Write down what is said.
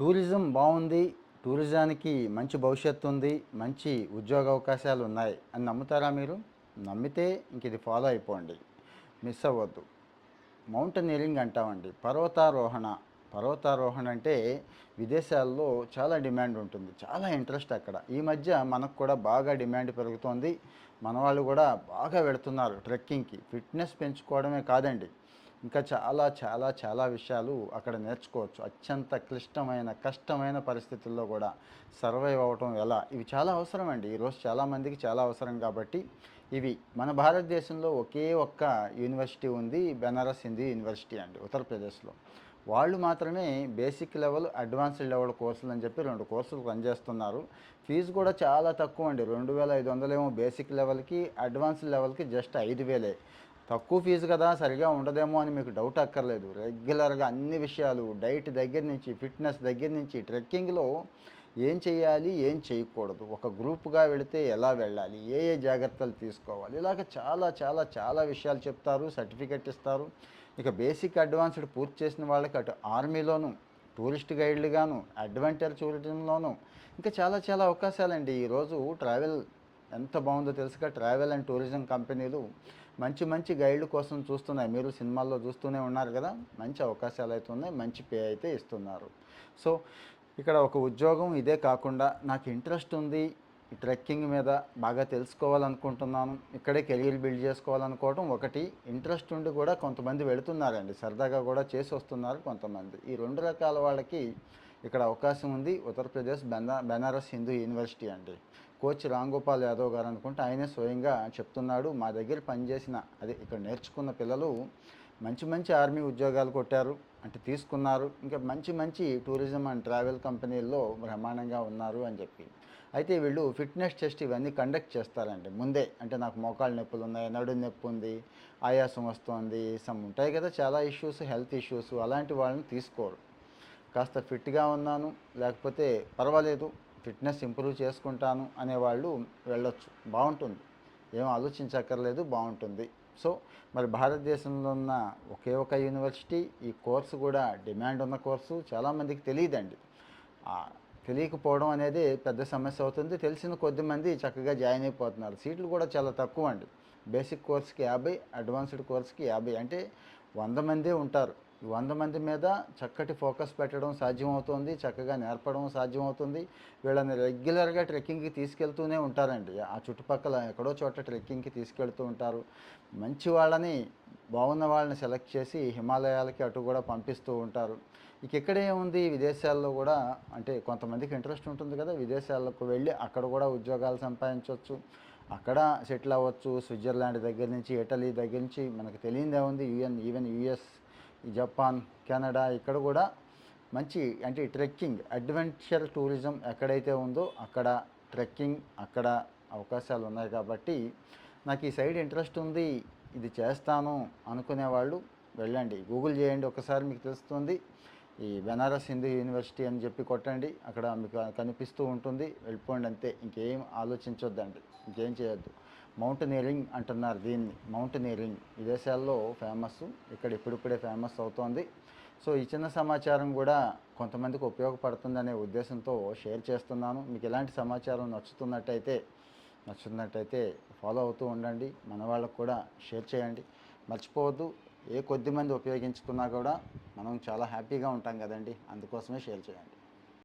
Tourism బాగుంది టూరిజానికి మంచి భవిష్యత్తు ఉంది మంచి ఉద్యోగ అవకాశాలు ఉన్నాయి అని నమ్ముతారా మీరు? నమ్మితే ఇంక ఇది ఫాలో అయిపోండి. మిస్ అవ్వద్దు. మౌంటనీరింగ్ అంటామండి. పర్వతారోహణ. పర్వతారోహణ అంటే విదేశాల్లో చాలా డిమాండ్ ఉంటుంది. చాలా ఇంట్రెస్ట్ అక్కడ. ఈ మధ్య మనకు కూడా బాగా డిమాండ్ పెరుగుతోంది. మన వాళ్ళు కూడా బాగా వెళుతున్నారు ట్రెక్కింగ్కి. ఫిట్నెస్ పెంచుకోవడమే కాదండి. ఇంకా చాలా చాలా చాలా విషయాలు అక్కడ నేర్చుకోవచ్చు. అత్యంత క్లిష్టమైన కష్టమైన పరిస్థితుల్లో కూడా సర్వైవ్ అవ్వటం ఎలా? ఇవి చాలా అవసరం అండి ఈరోజు చాలామందికి చాలా అవసరం కాబట్టి ఇవి. మన భారతదేశంలో ఒకే ఒక్క యూనివర్సిటీ ఉంది. బెనారస్ హిందీ యూనివర్సిటీ అండి ఉత్తరప్రదేశ్లో. వాళ్ళు మాత్రమే బేసిక్ లెవెల్ అడ్వాన్స్డ్ లెవెల్ కోర్సులు అని చెప్పి రెండు కోర్సులు రన్ చేస్తున్నారు ఫీజు కూడా చాలా తక్కువ అండి. రెండు వేల ఐదు వందలేమో బేసిక్ లెవెల్కి అడ్వాన్స్డ్ లెవెల్కి జస్ట్ ఐదు వేలే. తక్కువ ఫీజు కదా సరిగా ఉండదేమో అని మీకు డౌట్ అక్కర్లేదు. రెగ్యులర్గా అన్ని విషయాలు డైట్ దగ్గర నుంచి ఫిట్నెస్ దగ్గర నుంచి ట్రెక్కింగ్లో ఏం చేయాలి ఏం చేయకూడదు. ఒక గ్రూప్గా వెళితే ఎలా వెళ్ళాలి ఏ ఏ జాగ్రత్తలు తీసుకోవాలి. ఇలాగ చాలా చాలా చాలా విషయాలు చెప్తారు సర్టిఫికెట్ ఇస్తారు. ఇక బేసిక్ అడ్వాన్స్డ్ పూర్తి చేసిన వాళ్ళకి అటు ఆర్మీలోను టూరిస్ట్ గైడ్లుగాను అడ్వెంచర్ టూరిజంలోను ఇంకా చాలా చాలా అవకాశాలండి. ఈరోజు ట్రావెల్ ఎంత బాగుందో తెలుసుగా. ట్రావెల్ అండ్ టూరిజం కంపెనీలు మంచి మంచి గైడ్ల కోసం చూస్తున్నాయి. మీరు సినిమాల్లో చూస్తూనే ఉన్నారు కదా. మంచి అవకాశాలు అయితే ఉన్నాయి మంచి పే అయితే ఇస్తున్నారు. సో ఇక్కడ ఒక ఉద్యోగం ఇదే కాకుండా నాకు ఇంట్రెస్ట్ ఉంది ఈ ట్రెక్కింగ్ మీద బాగా తెలుసుకోవాలనుకుంటున్నాను. ఇక్కడే కెరీర్ బిల్డ్ చేసుకోవాలనుకోవడం ఒకటి. ఇంట్రెస్ట్ ఉండి కూడా కొంతమంది వెళుతున్నారండి. సరదాగా కూడా చేసి వస్తున్నారు కొంతమంది. ఈ రెండు రకాల వాళ్ళకి ఇక్కడ అవకాశం ఉంది. ఉత్తరప్రదేశ్ బెనా బెనారస్ హిందూ యూనివర్సిటీ అండి. కోచ్ రాంగోపాల్ యాదవ్ గారు అనుకుంటే ఆయనే స్వయంగా చెప్తున్నాడు. మా దగ్గర పనిచేసిన అదే ఇక్కడ నేర్చుకున్న పిల్లలు మంచి మంచి ఆర్మీ ఉద్యోగాలు కొట్టారు అంటే తీసుకున్నారు. ఇంకా మంచి మంచి టూరిజం అండ్ ట్రావెల్ కంపెనీల్లో బ్రహ్మాండంగా ఉన్నారు అని చెప్పి. అయితే వీళ్ళు ఫిట్నెస్ టెస్ట్ ఇవన్నీ కండక్ట్ చేస్తారండి ముందే. అంటే నాకు మోకాళ్ళ నొప్పులు ఉన్నాయి నడు నొప్పి ఉంది ఆయాసం వస్తుంది సమ్ ఉంటాయి కదా చాలా ఇష్యూస్ హెల్త్ ఇష్యూస్ అలాంటి వాళ్ళని తీసుకోరు. కాస్త ఫిట్గా ఉన్నాను లేకపోతే పర్వాలేదు ఫిట్నెస్ ఇంప్రూవ్ చేసుకుంటాను అనేవాళ్ళు వెళ్ళొచ్చు. బాగుంటుంది. ఏం ఆలోచించక్కర్లేదు బాగుంటుంది. సో మరి భారతదేశంలో ఉన్న ఒకే ఒక యూనివర్సిటీ ఈ కోర్సు కూడా డిమాండ్ ఉన్న కోర్సు చాలామందికి తెలియదండి. తెలియకపోవడం అనేది పెద్ద సమస్య అవుతుంది. తెలిసిన కొద్ది మంది చక్కగా జాయిన్ అయిపోతున్నారు. సీట్లు కూడా చాలా తక్కువ అండి బేసిక్ కోర్స్కి యాభై అడ్వాన్స్డ్ కోర్స్కి యాభై అంటే వంద మందే ఉంటారు. ఈ వంద మంది మీద చక్కటి ఫోకస్ పెట్టడం సాధ్యమవుతుంది చక్కగా నేర్పడం సాధ్యమవుతుంది. వీళ్ళని రెగ్యులర్గా ట్రెక్కింగ్కి తీసుకెళ్తూనే ఉంటారండి. ఆ చుట్టుపక్కల ఎక్కడో చోట ట్రెక్కింగ్కి తీసుకెళ్తూ ఉంటారు. మంచి వాళ్ళని బాగున్న వాళ్ళని సెలెక్ట్ చేసి హిమాలయాలకి అటు కూడా పంపిస్తూ ఉంటారు. ఇక ఇక్కడే ఉంది విదేశాల్లో కూడా అంటే కొంతమందికి ఇంట్రెస్ట్ ఉంటుంది కదా విదేశాలకు వెళ్ళి అక్కడ కూడా ఉద్యోగాలు సంపాదించవచ్చు అక్కడ సెటిల్ అవ్వచ్చు. స్విట్జర్లాండ్ దగ్గర నుంచి ఇటలీ దగ్గర నుంచి మనకు తెలియదే ఉంది. UN even US Japan Canada ఇక్కడ కూడా మంచి అంటే ట్రెక్కింగ్ అడ్వెంచర్ టూరిజం ఎక్కడైతే ఉందో అక్కడ ట్రెక్కింగ్ అక్కడ అవకాశాలు ఉన్నాయి కాబట్టి నాకు ఈ సైడ్ ఇంట్రెస్ట్ ఉంది ఇది చేస్తాను అనుకునే వాళ్ళు వెళ్ళండి. గూగుల్ చేయండి ఒకసారి మీకు తెలుస్తుంది. ఈ బెనారస్ హిందూ యూనివర్సిటీ అని చెప్పి కొట్టండి అక్కడ మీకు కనిపిస్తూ ఉంటుంది. వెళ్ళిపోండి అంతే ఇంకేం ఆలోచించొద్దండి ఇంకేం చేయొద్దు. మౌంటనీరింగ్ అంటున్నారు దీన్ని. మౌంటనీరింగ్ విదేశాల్లో ఫేమస్ ఇక్కడ ఇప్పుడిప్పుడే ఫేమస్ అవుతోంది. సో ఈ చిన్న సమాచారం కూడా కొంతమందికి ఉపయోగపడుతుందనే ఉద్దేశంతో షేర్ చేస్తున్నాను. మీకు ఇలాంటి సమాచారం నచ్చుతున్నట్టయితే నచ్చుతున్నట్టయితే ఫాలో అవుతూ ఉండండి. మన వాళ్ళకు కూడా షేర్ చేయండి. మర్చిపోవద్దు. ఏ కొద్ది మంది ఉపయోగించుకున్నా కూడా మనం చాలా హ్యాపీగా ఉంటాం కదండి. అందుకోసమే షేర్ చేయండి.